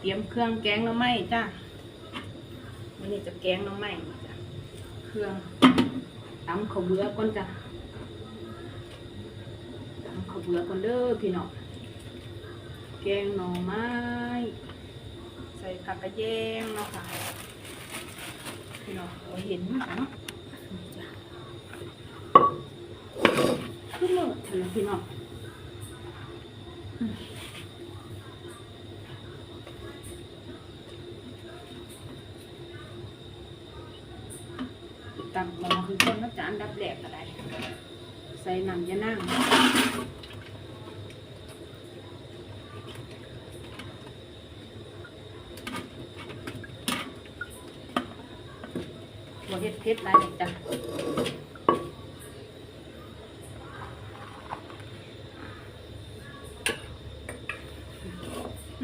เตรียมเครื่องแกงน้ำไม้จ้าวันนี้จะแกงน้ำไม้จ้ะเครื่องตำข้าวเบื่อก่อนจ้ะตำข้าวเบื่อก่อนเด้อพี่น้องแกงหน่อไม้ ใส่ผักกระแยงเนาะค่ะพี่น้องเราเห็นเนาะนี่จ้ะขึ้นเลยเห็นไหมพี่น้อง ตังหมอคือคนก็จะอันดับแรกก็ได้ ใส่น้ำยานั่งหัวเห็ดเพชรลายจ้ะ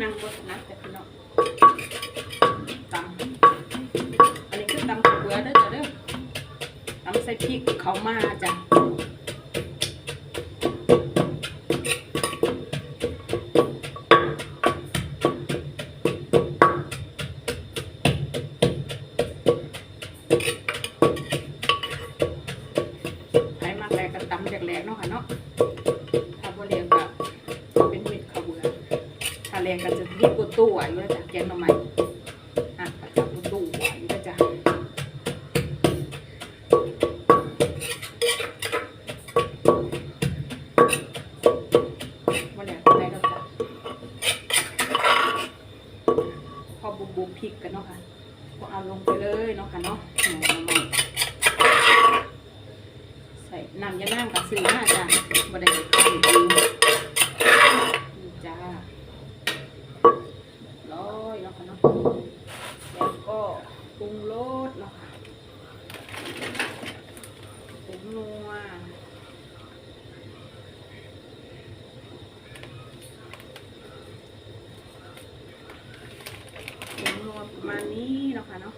นั่งบนนักแต่พี่น้องตำอันนี้คือตำข้าวเบื่อเด้อจ้ะเด้อตำใส่พริกเขามาจ้ะ พอบุบบุบพริกกันเนาะค่ะก็เอาลงไปเลยเนาะค่ะเนาะใส่น้ำยานั่งกับซื้อมาจ้ะบดได้ทำเองนี่จ้าร้อยเนาะค่ะเนาะแล้วก็ปรุงรสเนาะค่ะปรุงนัว ผงนัวประมาณ นี้เนาะค่ะเนาะ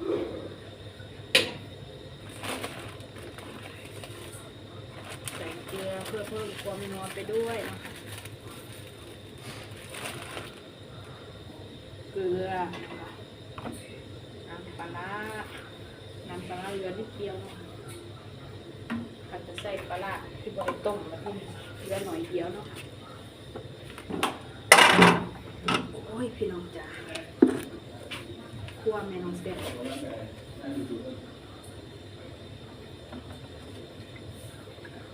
ใส่เกลือเพื่อเพิ่มความนัวไปด้วยเนาะค่ะเกลือน้ำปลาร้าน้ำปลาร้าเหลือนิดเดียวเนาะค่ะอาจจะใส่ปลาร้าที่บริต้มแล้วก็เหลือหน่อยเดียวเนาะค่ะโอ้ยพี่น้องจ๋า วเมนูเสร็จ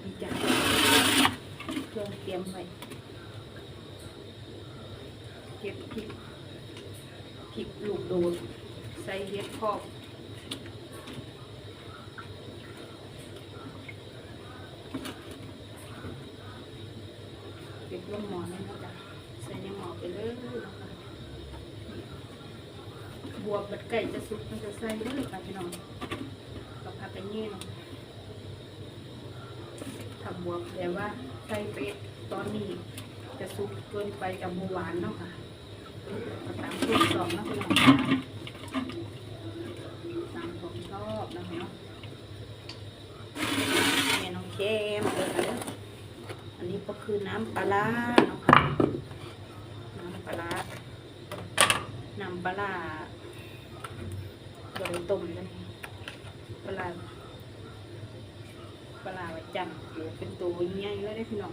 นี่จ้ะเครื่องเตรียมไว้เก็บพริกพริกลูกโดดใส่เห็ดพอกเก็บลงหมอนี่นะจ๊ะใส่ในหมอไปเลยนะคะ บวบบัดไก่จะสุกมันจะใส่เลยค่ะพี่น้องกับผักกระเนียงทำบวบแต่ว่าใส่เป็ดตอนนี้จะสุกเกินไปกับหมูหวานเนาะค่ะก็ตามสูตรสองนะพี่น้องตามผมชอบนะพี่น้องแม่น้องเข้มเลยค่ะเด้ออันนี้ก็คือน้ำปลาร้าเนาะค่ะน้ำปลาร้าน้ำปลา ร้าบริต้มเลยปลาปลาไว้จันหรือเป็นตัวใหญ่เลยได้พี่น้อง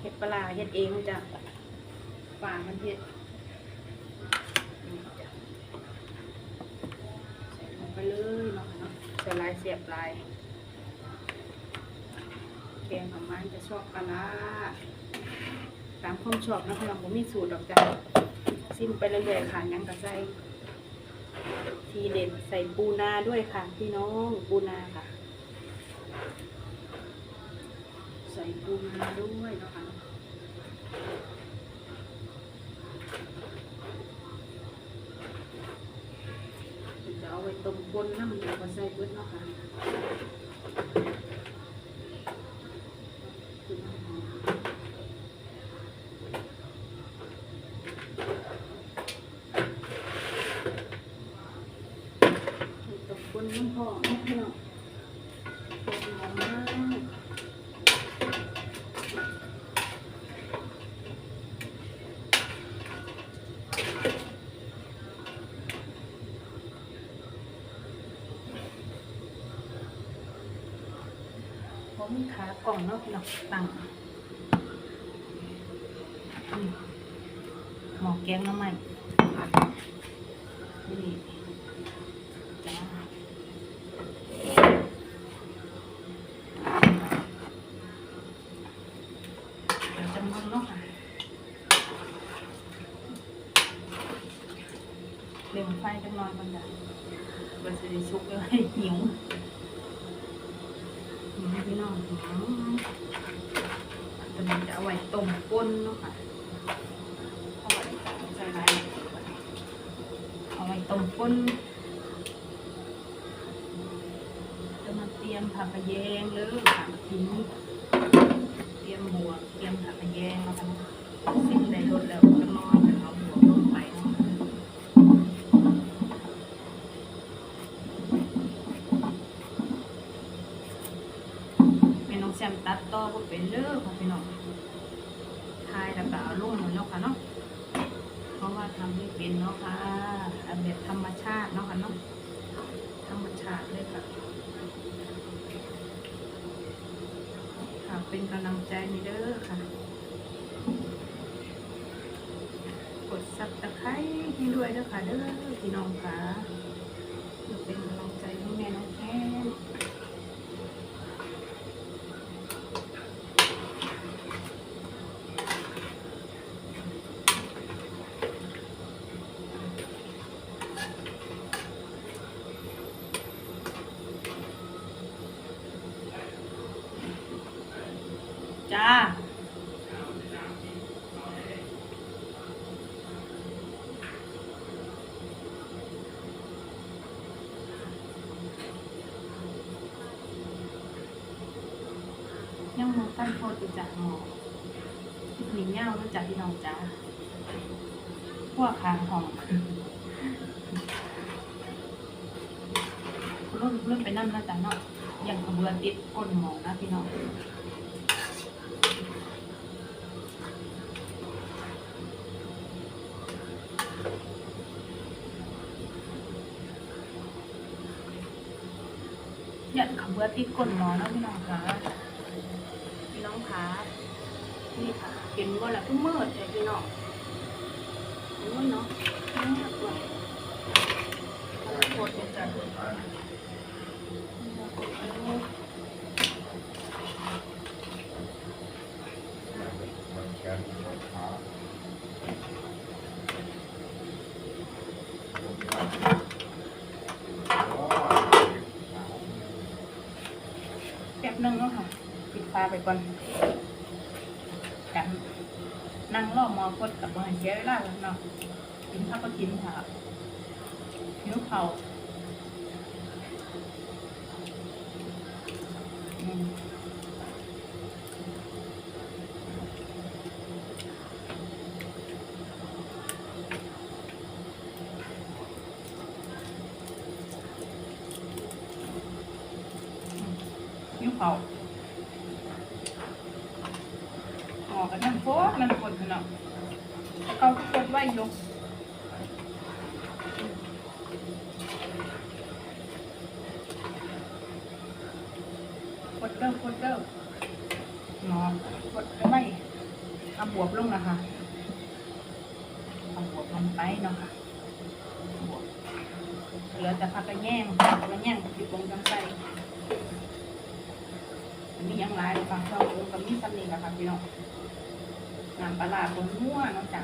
เห็ดปลาเห็ดเองจ้ะป่ามันเห็ดนี่จ้ะใส่ลงไปเลยเนาะเนาะใส่ลายเสียบลายแกงของมันจะชอบปลาร้าตามความชอบนะพี่น้องผมมีสูตรดอกจ้ะซิมไปเรื่อยๆค่ะยังกระใส่ ทีเด็ดใส่ปูนาด้วยค่ะพี่น้องปูนาค่ะ ใส่ปูนาด้วยนะคะจะเอาไว้ต้มบนน้ำเดียวก็ใส่เบิดเนาะค่ะต้มบ นน้ำหอมเนาะพี่น้องหอมมากผมมีขากล่องเนาะพี่น้องตั้งหมอแกงน้ำมันนี่จ้าเดี๋ยวจะมึงเนาะค่ะเร่งไฟจังน้อยก่อนจ้ะเบอร์สิได้สุกเลยหิวนี่พี่น้องตอนนี้จะเอาไว้ต้มก้นเนาะค่ะเอาไว้ใส่ไรเอาไว้ต้มก้นจะมาเตรียมผักกระแยงหรือผักทิ้งเตรียมหัวเตรียมผักกระแยงแล้วกันสิ้นได้รสแล้ว แม่น้องแซมตัดต่อบ่เป็นเด้อค่ะพี่น้องทายแล้วก็เอาลงหมดแล้วค่ะเนาะเพราะว่าทำไม่เป็นเนาะค่ะเอาแบบธรรมชาติเนาะค่ะเนาะธรรมชาติเลยค่ะค่ะเป็นกำลังใจนี่เด้อค่ะ กดซับตะไคร้ให้ด้วยเด้อค่ะเด้อพี่น้องค่ะเพื่อเป็นกำลังใจให้แม่น้องแค้น จ้า ยังมองตั้งโทษอยู่จากหมอหนีเง่ามาจากพี่น้องจ้าพวกคางของรุ่นรุ่นไปนั่นนะจ๊ะเนาะอย่างขบวนติดก้นหมอนะพี่น้องยันขบวนติดก้นหมอแล้วพี่น้องค่ะพี่น้องค่ะ นี่ค่ะเห็นบ่ละทุ่มืดแต่พี่น้องเห็นาเนาะนี่ตัวกดเลยจ้ะแป๊บนึงเนาะค่ะปิดฟ้าไปก่อนกันนั่งรอหมอกดกับบ่ให้เสียเวลาแล้วเนาะกินข้าวก็กินค่ะ หิวเขาวอืมหิวเขาวหมอกันนั่งโคตรมันกดขนาดเขาก็กดไว้อยก กดเด้อกดเด้อหมอกดไม่เอาบวบลงนะคะเอาบวบลงไปเนาะค่ะบวบเหลือแต่ผักกระแยงผักกระแยงติดลงจังใส่มีหยังหลายฟังช่องกับมีสำนีกับค่ะพี่น้องน้ำปลาร้าบนมั่วเนาะจ้ะ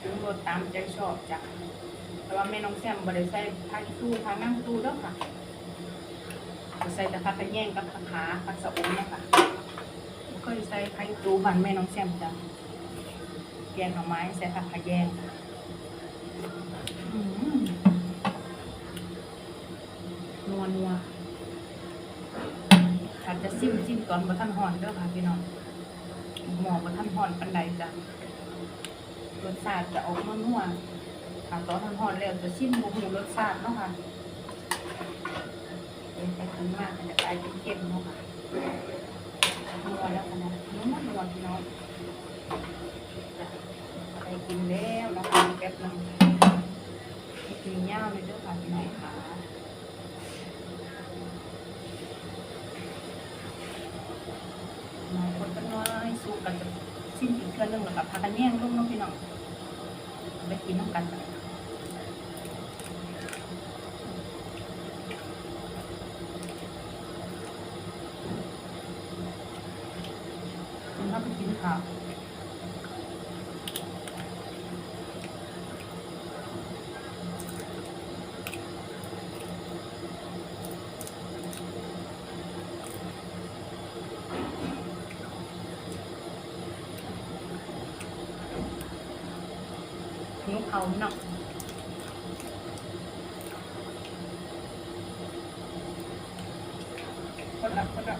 ปรุงรสตามใจชอบจ้ะ แต่ว่าแม่น้องแซมบริใส่ผักตู้ผักน้ำตู้ด้อค่ะใส่แต่ผักกระแยงกับผักขาผักสะอมเนะค่ะแล้วก็ใส่ไข่ตู้บันแม่น้องแซมจ้ะแกงหน่อไม้ใส่ผักกระแยงนัวนัวถ้าจะซิมซิมตอนบะท่านห่อนเด้อค่ะพี่น้องหมอบะท่านห่อนปันใดจ้ะรสชาติจะออกมานัว ถ้าตอนท่านห่อนแล้วจะซิมบูหูรสชาติเนาะค่ะเป็นไปถึงมากมันจะกลายเป็นเค็มเนาะค่ะนัวแล้วนะนัวนัวพี่น้องไปกินแล้วนะคะแป๊บนึงกินย่าวเลยด้วยค่ะพี่น้องค่ะน้อยคนก็น้อยสุกกันจะสิ้นอีกเทื่องนึงแล้วกับพากันแย่งลูกน้องพี่น้องไปกินน้ำกันไปคุณพ่อไปกินข้าว หิว เขาเนาะคนละคนละ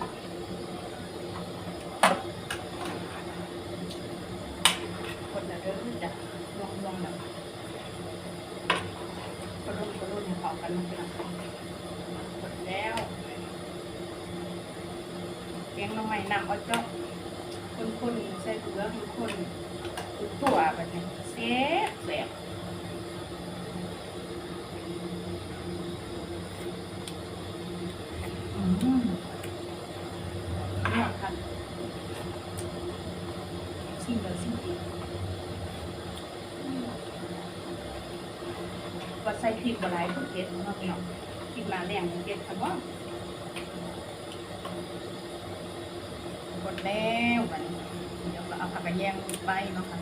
คนละเด้อจ้ะลองลองแบบคนรุ่นคนรุ่นเนี่ยเขากันมาเป็นอะไรหมดแล้วเลี้ยงน้องใหม่นำเอาจ้าคนคนๆใส่เกลือคนคนๆตัวแบบนี้ เสียบเสียบอืมเนี่ยค่ะชิมเลยชิมดีว่าใส่พริกบหลายทุกเผ็ดเนาะพี่น้องพริกมาแรงเผ็ดค่ะบ่หมดแล้วบันเดี๋ยวก็เอาผักกระแยงไปเนาะค่ะ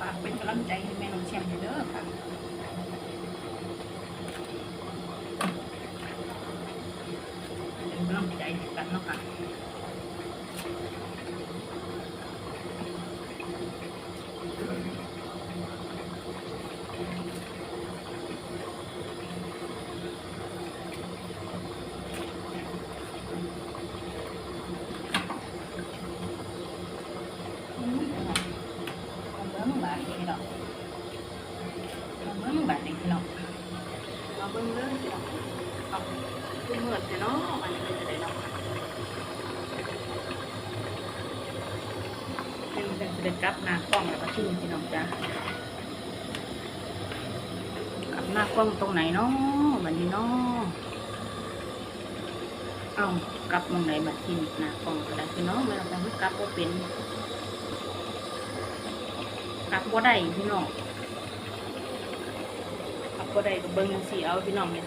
ฝากเป็นกำลังใจให้แม่น้องแชมป์เด้อค่ะเป็นกำลังใจให้กันเนาะค่ะ อืมเอาเบิ่งบาดนี้ดอกเอาเบิ่งบาดนี้พี่น้องเอาเบิ่งเลยพี่น้องเอาคือเหมือนแต่เนาะอันนี้เป็นจะได้เนาะ เป็นกลับหน้ากล้องแล้วก็ชื่นพี่น้องจ้ะกลับหน้ากล้องตรงไหนเนาะบัดนี้เนาะเอากลับมองไหนบัดที่หน้ากล้องก็ได้พี่น้องไม่ต้องไปกลับบ่เป็นกลับบ่ได้พี่น้องกลับบ่ได้ก็เบิ่งสิเอาพี่น้องเนี่ย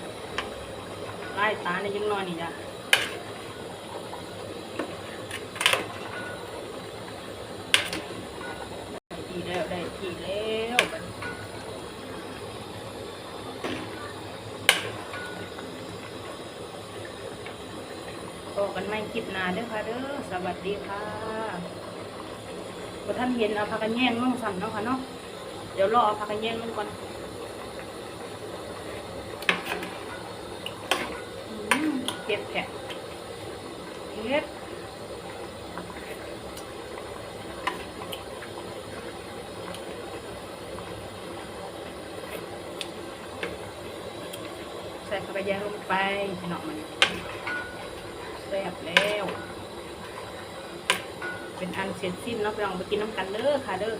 ไลายตาเนี่ยยังน้อยนี่จ้ะได้ทีแล้วได้ทีแล้วบัดนี้พบ กันใหม่คลิปหน้าด้อค่ะเด้อสวัสดีค่ะพอท่านเห็นเอาผักกระแยงลงสั่นเนาะค่ะเนาะเดี๋ยวรอเอาผักกระแยงลงก่อนเก็บแผะเก็บใส่ผักกระแยงลงไปพี่น้อมันแซ่บแล้ว เป็นอันเสร็จสิ้นเนาะไปลองไปกินน้ำกันเด้อค่ะเด้อ